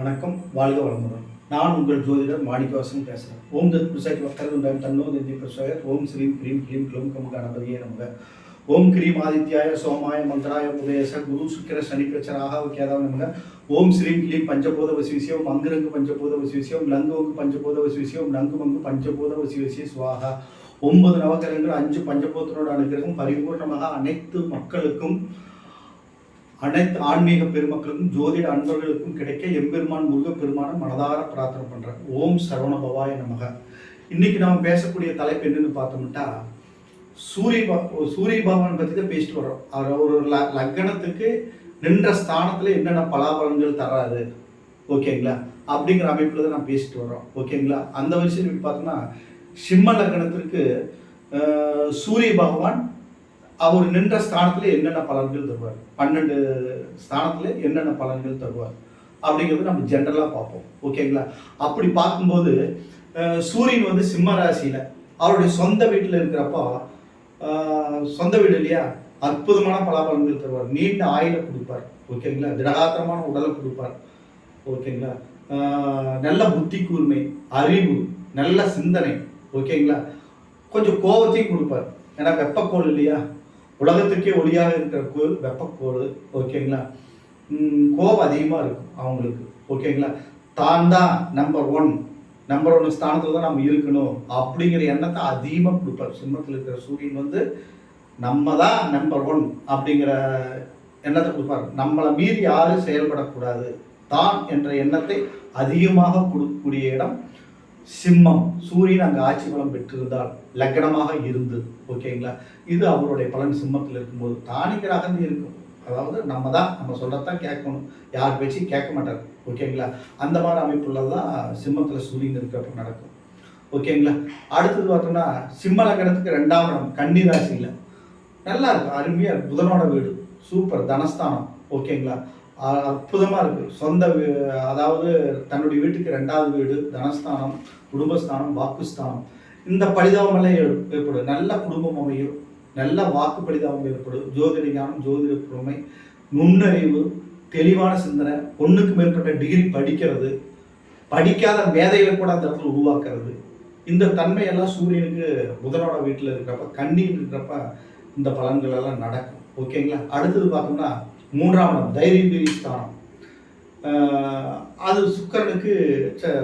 வணக்கம் வாழ்க வளமுடன். நான் உங்கள் ஜோதிடர் மாணிக்கவாசன் பேசுகிறேன் ஓம் தத் பிரசாத் வக்கரதுண்டம் தன்னோ தந்தி பிரசாயத் ஓம் ஸ்ரீம் கிரீம் கிளீம் க்ளூம் கம் கணபதியே நமக. ஓம் கிரீம் ஆதித்யாய சோமாய மந்திராய உதயச. குரு சுக்கிர சனி பிரச்சராக கேதவ நமக. ஓம் ஸ்ரீம் கிளீம் பஞ்சபோத வசிவிசியம் மங்குரங்கு பஞ்சபூத வசிவிசியம் லங்குவங்கு பஞ்சபோத வசிவிசியம் லங்கு மங்கு பஞ்சபோத வசிவிசிய சுவாகா. ஒன்பது நவகிரகங்கள் அஞ்சு பஞ்சபோத்தனோட அனுகிரகம். பரிபூர்ணமாக அனைத்து மக்களுக்கும் அனைத்து ஆன்மீக பெருமக்களுக்கும் ஜோதிட அன்பர்களுக்கும் கிடைக்க எம்பெருமான் முருகப்பெருமான மனதார பிரார்த்தனை பண்ணுறேன் ஓம் சரவண பவாய நமக. இன்னைக்கு நாம் பேசக்கூடிய தலைப்பு என்னன்னு பார்த்தோம்னா சூரிய சூரிய பகவான் பற்றி தான் பேசிட்டு வர்றோம். அவர் ஒரு ல- லக்னத்துக்கு நின்ற ஸ்தானத்தில் என்னென்ன பலாபலன்கள் தராது. ஓகேங்களா? அப்படிங்கிற அமைப்பில் தான் நான் பேசிட்டு வர்றோம். ஓகேங்களா? அந்த வரிசையில் பார்த்தோம்னா சிம்ம லக்னத்திற்கு சூரிய பகவான் அவர் நின்ற ஸ்தானத்தில் என்னென்ன பலன்கள் தருவார்? பன்னெண்டு ஸ்தானத்தில் என்னென்ன பலன்கள் தருவார்? அப்படிங்கிறது நம்ம ஜென்ரலாக பார்ப்போம். ஓகேங்களா அப்படி பார்க்கும்போது சூரியன் வந்து சிம்ம ராசியில் அவருடைய சொந்த வீட்டில் இருக்கிறப்போ சொந்த வீடு இல்லையா? அற்புதமான பலாபலன்கள் தருவார். நீண்ட ஆயிலை கொடுப்பார். ஓகேங்களா திடகாத்திரமான உடலை கொடுப்பார். ஓகேங்களா நல்ல புத்தி கூர்மை அறிவு நல்ல சிந்தனை. ஓகேங்களா கொஞ்சம் கோபத்தையும் கொடுப்பார். ஏன்னா வெப்பக்கோள் இல்லையா? உலகத்துக்கே ஒளியாக இருக்கிற கோள் வெப்பக்கோடு ஓகேங்களா கோவம் கோபம் அதிகமாக இருக்கும் அவங்களுக்கு ஓகேங்களா தான் தான் நம்பர் ஒன் நம்பர் ஒன் ஸ்தானத்தில் தான் நம்ம இருக்கணும் அப்படிங்கிற எண்ணத்தை அதிகமாக கொடுப்பார். சிம்மத்தில் இருக்கிற சூரியன் வந்து நம்ம தான் நம்பர் ஒன் அப்படிங்கிற எண்ணத்தை கொடுப்பார். நம்மளை மீறி யாரும் செயல்படக்கூடாது. தான் என்ற எண்ணத்தை அதிகமாக கொடுக்கக்கூடிய இடம் சிம்மம் சூரியன் அங்கே ஆட்சி பலம் பெற்றிருந்தால் லக்னமாக இருந்து ஓகேங்களா இது அவருடைய பலன். சிம்மத்தில் இருக்கும்போது தானிக்கிற இருக்கும். அதாவது நம்ம தான் நம்ம சொல்கிறதான் கேட்கணும். யார் பேச்சு கேட்க மாட்டார் ஓகேங்களா அந்த மாதிரி அமைப்புல தான் சிம்மத்தில் சூரியன் இருக்கிறப்ப நடக்கும் ஓகேங்களா அடுத்தது பார்த்தோம்னா சிம்ம லக்கணத்துக்கு ரெண்டாம் இடம் கன்னி ராசியில். நல்லா இருக்கும் அருமையாக புதனோட வீடு சூப்பர் தனஸ்தானம் ஓகேங்களா அற்புதமாக இருக்குது இருக்கு. சொந்த வீ- அதாவது தன்னுடைய வீட்டுக்கு ரெண்டாவது வீடு தனஸ்தானம் குடும்பஸ்தானம் வாக்குஸ்தானம். இந்த பரிதாபம் எல்லாம் ஏற்படும். நல்ல குடும்பம் அமையும். நல்ல வாக்கு பரிதாபம் ஏற்படும். ஜோதிட ஞானம் ஜோதிட பொறுமை நுண்ணறிவு தெளிவான சிந்தனை ஒன்றுக்கு மேற்பட்ட டிகிரி படிக்கிறது படிக்காத மேதைகளை கூட அந்த இடத்துல உருவாக்குறது. இந்த தன்மையெல்லாம் சூரியனுக்கு புதனோட வீட்டில் இருக்கிறப்ப கண்ணியில் இருக்கிறப்ப இந்த பலன்கள் எல்லாம் நடக்கும். ஓகேங்களா? அடுத்தது பார்த்தோம்னா மூன்றாம் இடம் தைரிய ஸ்தானம் அது சுக்கரனுக்கு ச-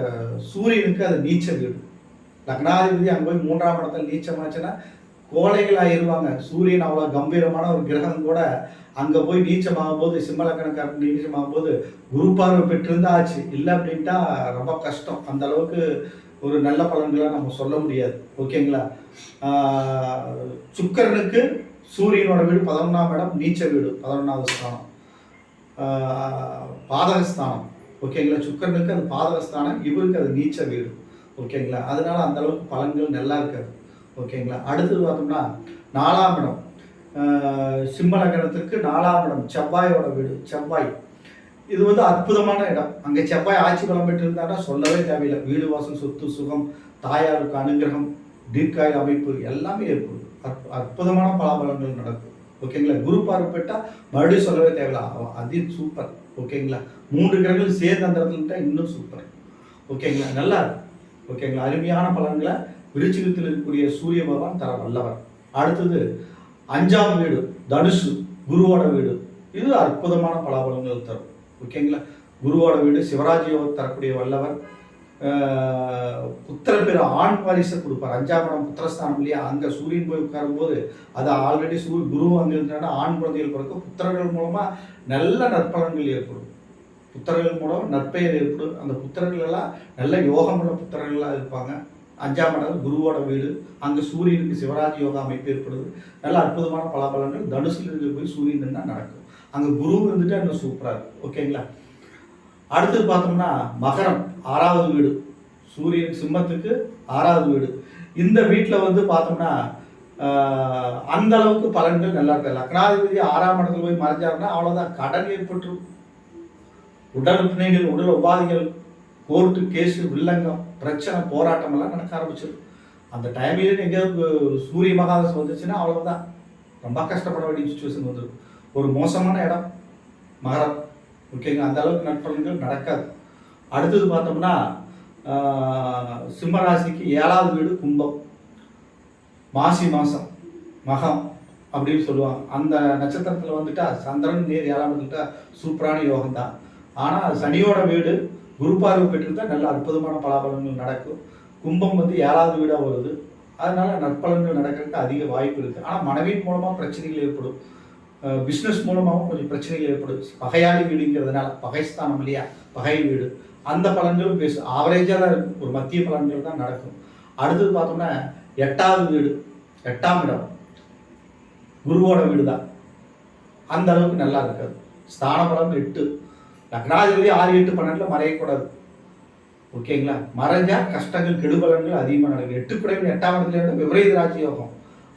சூரியனுக்கு அது நீச்ச வீடு லக்னாதிபதி அங்கே போய் மூன்றாம் இடத்துல நீச்சமாச்சுன்னா கோழைகள் ஆயிருவாங்க. சூரியன் அவ்வளோ கம்பீரமான ஒரு கிரகம் கூட அங்கே போய் நீச்சமாகும் போது சிம்மலக்கணக்காரன் நீச்சமாகும் போது குரு பார்வை பெற்றிருந்தா ஆச்சு இல்லை அப்படின்ட்டா ரொம்ப கஷ்டம். அந்த அளவுக்கு ஒரு நல்ல பலன்களாக நம்ம சொல்ல முடியாது. ஓகேங்களா? சுக்கரனுக்கு சூரியனோட வீடு பதினொன்றாம் இடம் நீச்ச வீடு பதினொன்றாவது ஸ்தானம். பாதகஸ்தானம் ஓகேங்களா சுக்கரனுக்கு அது பாதகஸ்தானம் இவருக்கு அது நீச்ச வீடு. ஓகேங்களா அதனால அந்த அளவுக்கு பலன்கள் நல்லா இருக்காது. ஓகேங்களா அடுத்தது பார்த்தோம்னா நாலாம் இடம். சிம்ம லக்னத்திற்கு நாலாம் இடம் செவ்வாயோட வீடு செவ்வாய். இது வந்து அற்புதமான இடம். அங்கே செவ்வாய் ஆட்சி பலம் பெற்றிருந்தாருன்னா சொல்லவே தேவையில்லை. வீடு வாசல் சொத்து சுகம் தாயாருக்கு அனுகிரகம் தீர்க்காய அமைப்பு எல்லாமே ஏற்படும் அற்புதமான பலாபலங்கள் நடக்கும். ஓகேங்களா குரு பார்வைப்பட்டா மறுபடியும் சொல்லவே தேவையில்ல. அவ- அது சூப்பர் ஓகேங்களா மூன்று கிரகங்கள் சேர்ந்து அந்த இடத்துல இன்னும் சூப்பர் ஓகேங்களா நல்லா ஓகேங்களா அருமையான பலன்களை விருச்சிகத்தில் இருக்கக்கூடிய சூரிய பகவான் தர வல்லவர். அடுத்தது அஞ்சாம் வீடு தனுசு குருவோட வீடு. இது அற்புதமான பலாபலங்கள் தரும். ஓகேங்களா குருவோட வீடு சிவராஜ் யோகம் தரக்கூடிய வல்லவர். புத்திர பேர் ஆண் வாரிசை கொடுப்பார். அஞ்சாம் இடம் புத்திரஸ்தானம் இல்லையா? அங்கே சூரியன் போய் உட்காரும்போது அது ஆல்ரெடி சூரிய குரு அங்கே இருந்தாங்கன்னா ஆண் குழந்தைகள் பிறக்கும். புத்திரர்கள் மூலமாக நல்ல நற்பலன்கள் ஏற்படும். புத்திரர்கள் மூலம் நற்பெயர் ஏற்படும். அந்த புத்திரர்கள் எல்லாம் நல்ல யோகமுள்ள புத்திரர்களாக இருப்பாங்க. அஞ்சாம் இடம் குருவோட வீடு. அங்கே சூரியனுக்கு சிவராஜ் யோகா அமைப்பு ஏற்படுது. நல்ல அற்புதமான பலாபலன்கள் தனுசுல இருந்து போய் சூரியன் தான் நடக்கும். அங்கே குரு இருந்துட்டு இன்னும் சூப்பராக இருக்கும். ஓகேங்களா அடுத்து பார்த்தோம்னா மகரம் ஆறாவது வீடு. சூரியன் சிம்மத்துக்கு ஆறாவது வீடு. இந்த வீட்டில் வந்து பார்த்தோம்னா அந்த அளவுக்கு பலன்கள் நல்லா இருக்காது லக்னாதிபதி ஆறாம் இடத்துல போய் மறைஞ்சாருன்னா அவ்வளோதான் கடன் ஏற்பட்டுரும் உடல் பிணைகள் உடல் உபாதைகள் கோர்ட்டு கேஸு வில்லங்கம் பிரச்சனை போராட்டம் எல்லாம் நடக்க ஆரம்பிச்சிடும் அந்த டைமில் எங்கேயாவது சூரிய மகாதசம் வந்துச்சுன்னா அவ்வளோதான் ரொம்ப கஷ்டப்பட வேண்டிய சுச்சுவேஷன் வந்துடும் ஒரு மோசமான இடம் மகரம். ஓகேங்க அந்த அளவுக்கு நற்பலன்கள் நடக்காது. அடுத்தது பார்த்தோம்னா சிம்மராசிக்கு ஏழாவது வீடு கும்பம். மாசி மாதம் மகம் அப்படின்னு சொல்லுவாங்க. அந்த நட்சத்திரத்தில் வந்துட்டா சந்திரன் நேர் ஏழாம் சூப்பரான யோகம் தான். ஆனால் சனியோட வீடு குரு பார்வை நல்ல அற்புதமான பலாபலன்கள் நடக்கும். கும்பம் வந்து ஏழாவது வீடாக வருது. அதனால நற்பலன்கள் நடக்கிறதுக்கு அதிக வாய்ப்பு இருக்குது ஆனால் மனைவியின் மூலமாக பிரச்சனைகள் ஏற்படும். பிஸ்னஸ் மூலமாகவும் கொஞ்சம் பிரச்சனைகள் ஏற்படும். பகையாளி வீடுங்கிறதுனால பகைஸ்தானம் இல்லையா? பகை வீடு. அந்த பலன்களும் பேசு ஆவரேஜாக தான் இருக்கும் ஒரு மத்திய பலன்கள் தான் நடக்கும். அடுத்தது பார்த்தோம்னா எட்டாவது வீடு எட்டாம் இடம். குருவோட வீடு தான் அந்த அளவுக்கு நல்லா இருக்காது. ஸ்தான பலம் எட்டு. லக்னாதிபதி ஆறு எட்டு பன்னெண்டில் மறையக்கூடாது. ஓகேங்களா? மறைஞ்சா கஷ்டங்கள் கெடுபலன்கள் அதிகமாக நடக்கும். எட்டு குறைவு எட்டாம் இடத்துல விபரீத ராஜயோகம்.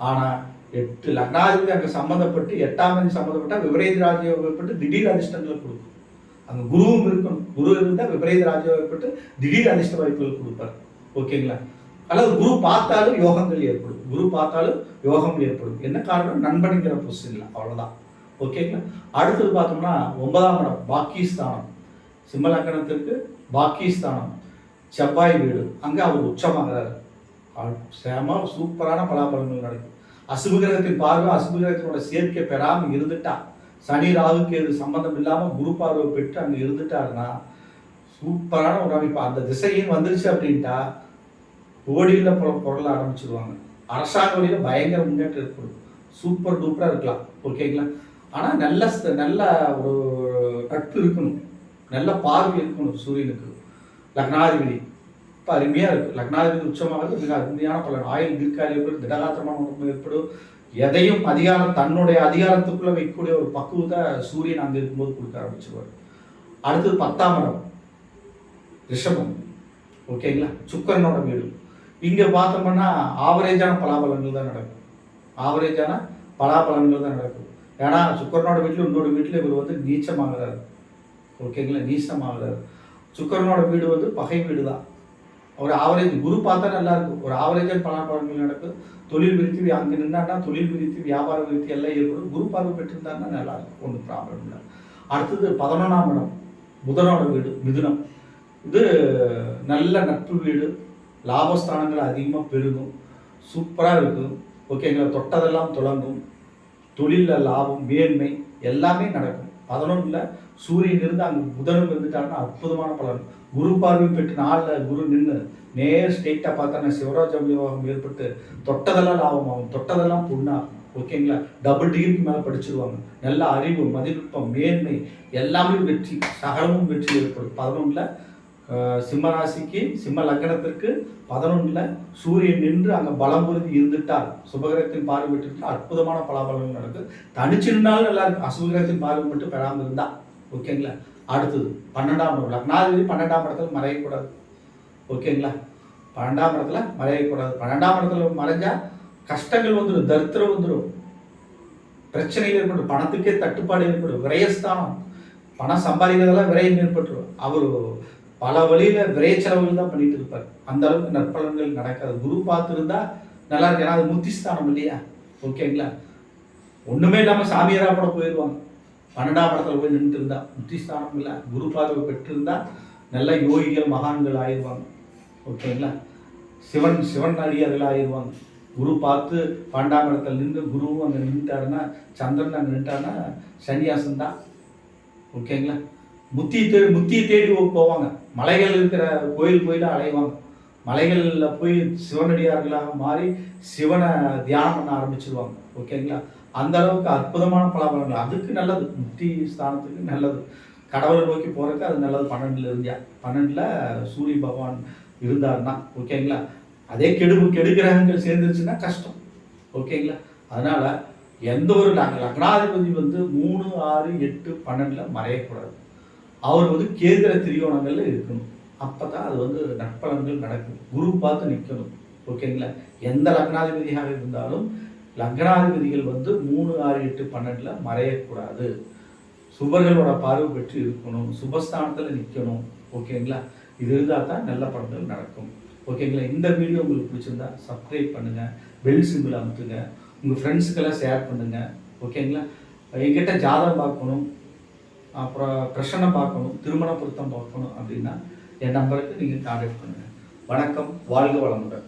ஆனால் எட்டு லக்னாதிபதி அங்கே சம்மந்தப்பட்டு எட்டாம் தேதி சம்மந்தப்பட்டால் விபரீத ராஜயோகப்பட்டு திடீர் அதிர்ஷ்டங்களை கொடுக்கும். அங்கே குருவும் இருக்கணும். குரு இருந்தால் விபரீத ராஜயோகப்பட்டு திடீர் அதிர்ஷ்ட வாய்ப்புகள் கொடுப்பார். ஓகேங்களா? அல்லது குரு பார்த்தாலும் யோகங்கள் ஏற்படும். குரு பார்த்தாலும் யோகம் ஏற்படும். என்ன காரணம்? நண்பனுங்கிற பொசிஷனில் அவ்வளோதான் ஓகேங்களா? அடுத்தது பார்த்தோம்னா ஒன்பதாம் இடம் பாக்கிஸ்தானம் சிம்மலக்கணத்திற்கு பாக்கிஸ்தானம் செவ்வாய் வீடு. அங்கே அவர் உச்சமாகிறார். அவர் செம சூப்பரான பலாபலங்கள் நடக்கும். அசுப கிரகத்தின் பார்வை அசுப கிரகத்தினோட சேர்க்கை பெறாமல் இருந்துட்டா. சனி ராகுக்கு எது சம்பந்தம் இல்லாமல் குரு பார்வை பெற்று அங்கே இருந்துட்டாருன்னா சூப்பரான ஒரு அமைப்பு அந்த திசையும் வந்துருச்சு அப்படின்ட்டா ஓடியில் பொ பொருள ஆரம்பிச்சிருவாங்க. அரசாங்க வழியில் பயங்கர முன்னேற்றம் ஏற்படும். சூப்பர் டூப்பராக இருக்கலாம். ஓகேங்களா ஆனால் நல்ல நல்ல ஒரு நட்பு இருக்கணும். நல்ல பார்வை இருக்கணும் சூரியனுக்கு. லக்னாதிபதி. இப்போ அருமையாக இருக்குது லக்னாதிபதி உச்சமாகிறது மிக அருமையான பலன். ஆயுள் தீர்க்காலி திடகாத்திரமான உடம்பு ஏற்படும். எதையும் அதிகாரம் தன்னுடைய அதிகாரத்துக்குள்ளே வைக்கக்கூடிய ஒரு பக்குவத்தை சூரியன் அங்கே இருக்கும்போது கொடுக்க ஆரம்பிச்சிருவார். அடுத்தது பத்தாம் இடம். ரிஷபம். ஓகேங்களா சுக்கரனோட வீடு. இங்கே பார்த்தோம்னா ஆவரேஜான பலாபலன்கள் தான் நடக்கும். ஆவரேஜான பலாபலன்கள் தான் நடக்கும். ஏன்னா சுக்கரனோட வீட்டில் இன்னொரு வீட்டில் இவர் வந்து நீச்சமாகிறார். ஓகேங்களா நீச்சமாகிறார் சுக்கரனோட வீடு வந்து பகை வீடு தான் ஒரு ஆவரேஜ் குரு பார்த்தா நல்லா இருக்கும். ஒரு ஆவரேஜான பலாபலன்கள் நடக்கும். தொழில் விருத்தி அங்கே நின்னான்னா தொழில் விருத்தி வியாபார விருத்தி எல்லாம் ஏற்படும். குரு பார்வை பெற்றிருந்தாருன்னா நல்லா இருக்கும். ஒன்றும் ப்ராப்ளம் இல்லை. அடுத்தது பதினொன்றாம் இடம். புதனோட வீடு மிதுனம். இது நல்ல நட்பு வீடு. லாபஸ்தானங்கள் அதிகமாக பெருகும். சூப்பராக இருக்கும். ஓகேங்களா தொட்டதெல்லாம் தொடங்கும். தொழிலில் லாபம் மேன்மை எல்லாமே நடக்கும். பதினொன்றில் சூரியன் இருந்து அங்கே புதனும் இருந்துட்டாருன்னா அற்புதமான பலன். குரு பார்வை பெற்று நாளில் குரு நின்று நேர் ஸ்ட்ரெயிட்டாக பார்த்தோன்னா சிவராஜ யோகம் ஏற்பட்டு தொட்டதெல்லாம் லாபம் ஆகும் தொட்டதெல்லாம் புண்ணாகும். ஓகேங்களா டபுள் டிகிரிக்கு மேலே படிச்சிருவாங்க. நல்ல அறிவு மதிநுட்பம் மேன்மை எல்லாமே வெற்றி சகலமும் வெற்றி ஏற்படும். பதினொன்றில் சிம்ம ராசிக்கு சிம்ம லக்னத்திற்கு பதினொன்றில் சூரியன் நின்று அங்கே பலம் பொருதி இருந்துட்டால் சுபகிரகத்தின் பார்வை பெற்று அற்புதமான பலாபலங்கள் நடக்கும். தனிச்சு நின்றாலும் நல்லா இருக்கும். அசுபகிரகத்தின் பார்வை மட்டும் பெறாமல் இருந்தால் ஓகேங்களா அடுத்தது பன்னெண்டாம் படம் லக்னாதிபதி பன்னெண்டாம் படத்தில் மறையக்கூடாது. ஓகேங்களா பன்னெண்டாம் இடத்துல மறையக்கூடாது. பன்னெண்டாம் இடத்துல மறைஞ்சா கஷ்டங்கள் வந்துடும் தரித்திரம் வந்துடும் பிரச்சனைகள் ஏற்படும் பணத்துக்கே தட்டுப்பாடு ஏற்படும் விரயஸ்தானம். பணம் சம்பாதிக்கிறதெல்லாம் விரயம் ஏற்பட்டுரும். அவர் பல வழியில் விரைய செலவுகள் தான் பண்ணிட்டு இருப்பார். அந்த அளவுக்கு நற்பலன்கள் நடக்காது. குரு பார்த்துருந்தா நல்லா இருக்கு. ஏன்னா அது முத்திஸ்தானம் இல்லையா? ஓகேங்களா ஒன்றுமே இல்லாம சாமியாராக கூட போயிடுவாங்க பன்னெண்டாம் இடத்துல போய் நின்று இருந்தா புத்திஸ்தானம் இல்லை குரு பார்வை பெற்றிருந்தா நல்ல யோகிகள் மகான்கள் ஆயிடுவாங்க. ஓகேங்களா? சிவன் சிவன் அடியார்கள் ஆயிடுவாங்க. குரு பார்த்து பன்னெண்டாம் இடத்துல நின்று குருவும் அங்கே நின்றுட்டாருன்னா சந்திரன் அங்கே நின்றுட்டாருன்னா சன்னியாசம் தான் ஓகேங்களா? முத்தி தேடி முத்தியை தேடி போவாங்க. மலைகள் இருக்கிற கோயில் கோயிலாக அலைவாங்க. மலைகளில் போய் சிவனடியார்களாக மாறி சிவனை தியானம் பண்ண ஆரம்பிச்சிருவாங்க. ஓகேங்களா? அந்த அளவுக்கு அற்புதமான பலாபலங்கள் அதுக்கு நல்லது. முக்தி ஸ்தானத்துக்கு நல்லது. கடவுளை நோக்கி போகிறதுக்கு அது நல்லது. பன்னெண்டுல இருந்தியா பன்னெண்டில் சூரிய பகவான் இருந்தாருன்னா ஓகேங்களா? அதே கெடு கெடு கிரகங்கள் சேர்ந்துருச்சுன்னா கஷ்டம். ஓகேங்களா? அதனால எந்த ஒரு நாங்கள் லக்னாதிபதி வந்து மூணு ஆறு எட்டு பன்னெண்டில் மறையக்கூடாது. அவர் வந்து கேந்திர திரியோணங்களில் இருக்கணும். அப்போ தான் அது வந்து நற்பலன்கள் நடக்கும். குரு பார்த்து நிற்கணும் ஓகேங்களா? எந்த லக்னாதிபதியாக இருந்தாலும் லக்னாதிபதிகள் வந்து மூணு ஆறு எட்டு பன்னெண்டில் மறையக்கூடாது. சுபர்களோட பார்வை பெற்று இருக்கணும். சுபஸ்தானத்தில் நிற்கணும் ஓகேங்களா? இது இருந்தால் தான் நல்ல படங்கள் நடக்கும். ஓகேங்களா? இந்த வீடியோ உங்களுக்கு பிடிச்சிருந்தா சப்ஸ்கிரைப் பண்ணுங்கள் பெல் சிம்பிள் அமுத்துங்க. உங்கள் ஃப்ரெண்ட்ஸுக்கெல்லாம் ஷேர் பண்ணுங்கள் ஓகேங்களா? என்கிட்ட ஜாதகம் பார்க்கணும். அப்புறம் பிரசனை பார்க்கணும். திருமண பொருத்தம் பார்க்கணும் அப்படின்னா என் நம்பருக்கு நீங்கள் கான்டாக்ட் பண்ணுங்கள் வணக்கம் வாழ்க வளமுடன்.